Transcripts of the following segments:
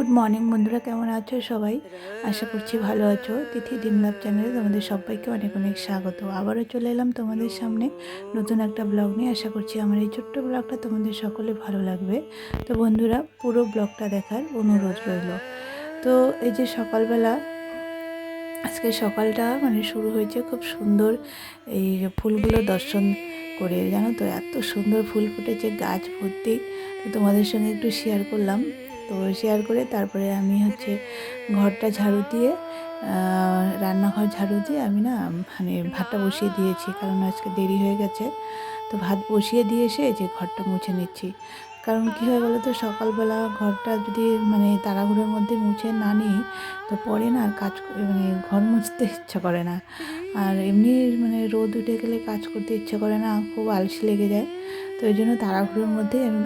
Good morning বন্ধুরা, কেমন আছো সবাই? আশা করছি ভালো আছো। তিথি ডিমলাভ চ্যানেলে তোমাদের সবাইকে অনেক অনেক স্বাগত। আবারও চলে এলাম তোমাদের সামনে নতুন একটা ব্লগ নিয়ে। আশা করছি আমার এই ছোট্ট ব্লগটা তোমাদের সকলে ভালো লাগবে। তো বন্ধুরা, পুরো ব্লগটা দেখার অনুরোধ রইল। তো এই যে সকালবেলা, আজকে সকালটা মানে শুরু হয়েছে খুব সুন্দর এই ফুলগুলো দর্শন করে। জানো তো, এত সুন্দর ফুল ফুটেছে, গাছ ভর্তি। তো তোমাদের সঙ্গে একটু শেয়ার করলাম। তো শেয়ার করে তারপরে আমি হচ্ছে ঘরটা ঝাড়ু দিয়ে রান্নাঘর ঝাড়ু দিয়ে আমি না মানে ভাতটা বসিয়ে দিয়েছি। কারণ আজকে দেরি হয়ে গেছে। তো ভাত বসিয়ে দিয়ে এসে যে ঘরটা মুছে নিচ্ছি। কারণ কী হয় বলো তো, সকালবেলা ঘরটা যদি মানে তাড়াহুড়োর মধ্যে মুছে না নিই, তো পরে না আর কাজ মানে ঘর মুছতে ইচ্ছা করে না। আর এমনি মানে রোদ উঠে গেলে কাজ করতে ইচ্ছা করে না, খুব আলসি লেগে যায়। তো ওই জন্য তাড়াহুড়োর মধ্যেই আমি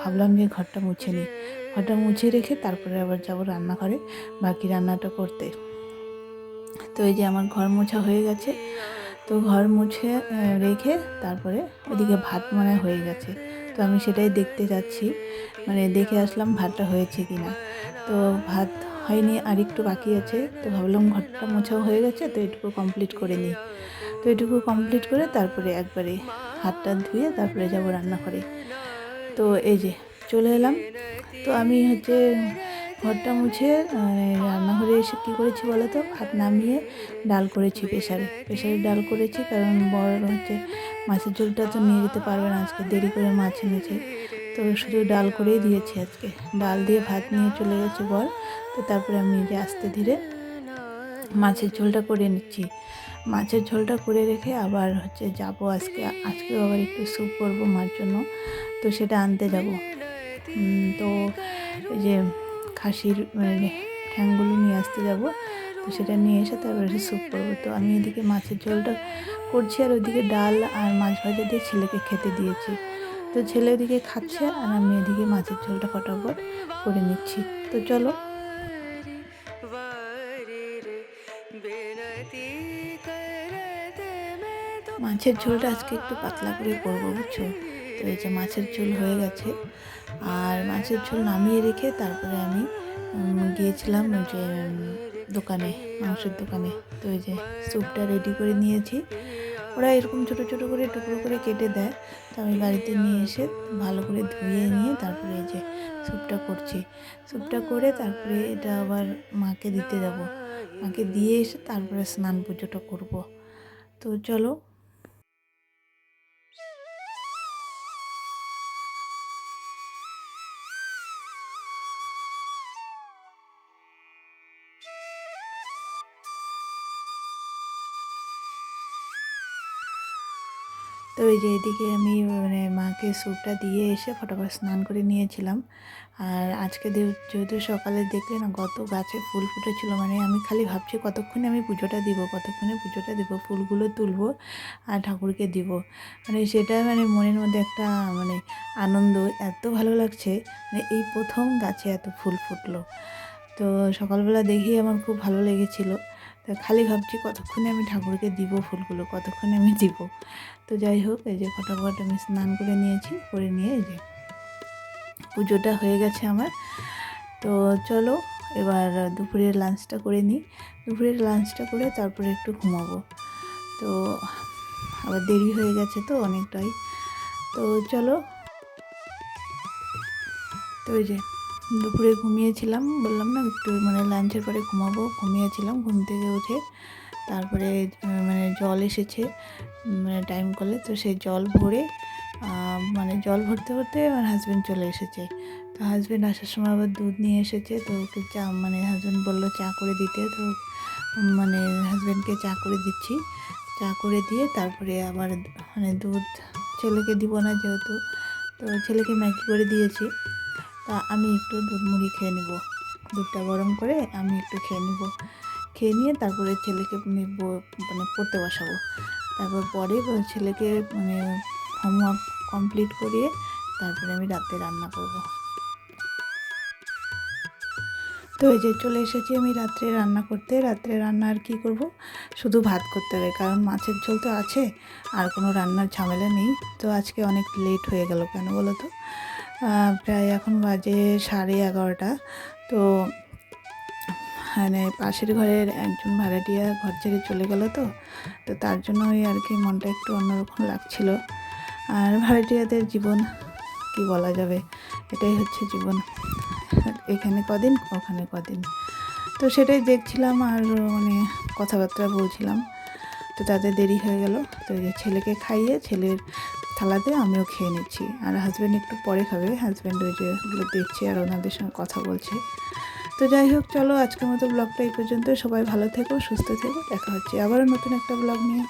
ভাবলাম যে ঘরটা মুছে নিই। ঘরটা মুছে রেখে তারপরে আবার যাব রান্নাঘরে বাকি রান্নাটা করতে। তো এই যে আমার ঘর মোছা হয়ে গেছে। তো ঘর মুছে রেখে তারপরে ওদিকে ভাত মানে হয়ে গেছে। তো আমি সেটাই দেখতে যাচ্ছি। মানে দেখে আসলাম ভাতটা হয়েছে কি না তো ভাত হয়নি আর একটু বাকি আছে। তো ভাবলাম ঘরটা মোছাও হয়ে গেছে, তো এটুকু কমপ্লিট করে নিই। তো এটুকু কমপ্লিট করে তারপরে একবারে হাতটা ধুয়ে তারপরে যাব রান্নাঘরে। তো এই যে চলে এলাম। তো আমি হচ্ছে ঘরটা মুছে মানে রান্নাঘরে এসে কী করেছি বলো তো? ভাত নামিয়ে ডাল করেছি প্রেশারে প্রেশারে ডাল করেছি কারণ বড় হচ্ছে মাছের ঝোলটা তো নিয়ে যেতে পারবে না, আজকে দেরি করে মাছ এনেছে। তো শুধু ডাল করেই দিয়েছি আজকে। ডাল দিয়ে ভাত নিয়ে চলে গেছে বর। তো তারপরে আমি যে আস্তে ধীরে মাছের ঝোলটা করে নিচ্ছি। মাছের ঝোলটা করে রেখে আবার হচ্ছে যাব আজকে। আজকেও আবার একটু স্যুপ করব মার জন্য। তো সেটা আনতে যাব। তো এই যে খাসির মানে ঠ্যাংগুলো নিয়ে আসতে যাব। তো সেটা নিয়ে এসে তারপরে স্যুপ করব। তো আমি এদিকে মাছের ঝোলটা করছি আর ওইদিকে ডাল আর মাছ ভাজা দিয়ে ছেলেকে খেতে দিয়েছি। তো ছেলে ওদিকে খাচ্ছে আর আমি এদিকে মাছের ঝোলটা ফটাফট করে নিচ্ছি। তো চলো মাছের ঝোলটা আজকে একটু পাতলা করে করব, বুঝছ? তো এই যে মাছের ঝোল হয়ে গেছে। আর মাছের ঝোল নামিয়ে রেখে তারপরে আমি গিয়েছিলাম যে দোকানে, মাংসের দোকানে। তো এই যে স্যুপটা রেডি করে নিয়েছি। ওরা এরকম ছোট ছোট করে টুকরো করে কেটে দেয়। তো আমি বাড়িতে নিয়ে এসে ভালো করে ধুয়ে নিয়ে তারপরে এই যে স্যুপটা করছি। স্যুপটা করে তারপরে এটা আবার মাকে দিতে যাব। মাকে দিয়ে এসে তারপরে স্নান পুজোটা করব। তো চলো তো এই যে এদিকে আমি মানে মাকে স্যুপটা দিয়ে এসে ফটাফট স্নান করে নিয়েছিলাম। আর আজকে যেহেতু সকালে দেখলে না কত গাছে ফুল ফুটেছিল মানে আমি খালি ভাবছি কতক্ষণে আমি পুজোটা দিব, কতক্ষণে পুজোটা দিব, ফুলগুলো তুলবো আর ঠাকুরকে দিব। মানে সেটা মানে মনের মধ্যে একটা মানে আনন্দ, এত ভালো লাগছে মানে এই প্রথম গাছে এত ফুল ফুটলো। তো সকালবেলা দেখি আমার খুব ভালো লেগেছিলো। তো খালি ভাবছি কতক্ষণে আমি ঠাকুরকে দিব ফুলগুলো, কতক্ষণে আমি দিব। তো যাই হোক, এই যে ফটাফট আমি স্নান করে নিয়েছি, করে নিয়ে এই যে পুজোটা হয়ে গেছে আমার। তো চলো, এবার দুপুরের লাঞ্চটা করে নিই। দুপুরের লাঞ্চটা করে তারপরে একটু ঘুমাবো। তো আবার দেরি হয়ে গেছে তো অনেকটাই। তো চলো। তো ওই যে দুপুরে ঘুমিয়েছিলাম। বললাম, না, একটু মানে লাঞ্চের পরে ঘুমাবো। ঘুমিয়েছিলাম, ঘুম থেকে উঠে তারপরে মানে জল এসেছে মানে টাইম কলে তো সেই জল ভরে মানে জল ভরতে ভরতে আমার হাজব্যান্ড চলে এসেছে। তো হাজব্যান্ড আসার সময় আবার দুধ নিয়ে এসেছে। তো ওকে চা মানে হাজব্যান্ড বলল, চা করে দিতে। তো মানে হাজব্যান্ডকে চা করে দিচ্ছি। চা করে দিয়ে তারপরে আবার মানে দুধ ছেলেকে দিব না যেহেতু। তো ছেলেকে ম্যাগি করে দিয়েছি। তা আমি একটু দুধ মুড়ি খেয়ে নেব। দুধটা গরম করে আমি একটু খেয়ে নেব। খেয়ে নিয়ে তারপরে ছেলেকে মানে পড়তে বসাবো। তারপর পরে ছেলেকে মানে হোমওয়ার্ক কমপ্লিট করিয়ে তারপরে আমি রাতে রান্না করব। তো এই যে চলে এসেছি আমি রাত্রে রান্না করতে। রাত্রে রান্না আর কী করব? শুধু ভাত করতে হবে, কারণ মাছের ঝোল তো আছে, আর কোনো রান্নার ঝামেলা নেই। তো আজকে অনেক লেট হয়ে গেল কেন বলো তো? প্রায় এখন বাজে সাড়ে এগারোটা। তো মানে পাশের ঘরের একজন ভাড়াটিয়া ঘর ছেড়ে চলে গেল তো। তো তার জন্যই আর কি মনটা একটু অন্যরকম লাগছিল। আর ভাড়াটিয়াদের জীবন কি বলা যাবে? এটাই হচ্ছে জীবন। এখানে কদিন? ওখানে কদিন। তো সেটাই দেখছিলাম আর মানে কথাবার্তা বলছিলাম। তো তাদের দেরি হয়ে গেল। তো ছেলেকে খাইয়ে ছেলের থালাতে আমিও খেয়ে নিচ্ছি। আর হাজব্যান্ড একটু পরে খাবে। হাজব্যান্ড ওই যে ওগুলো দেখছে আর ওনাদের সঙ্গে কথা বলছে। তো যাই হোক, চলো আজকের মতো ব্লগটা এই পর্যন্ত সবাই ভালো থেকো, সুস্থ থেকো। দেখা হচ্ছে আবারও নতুন একটা ব্লগ নিয়ে।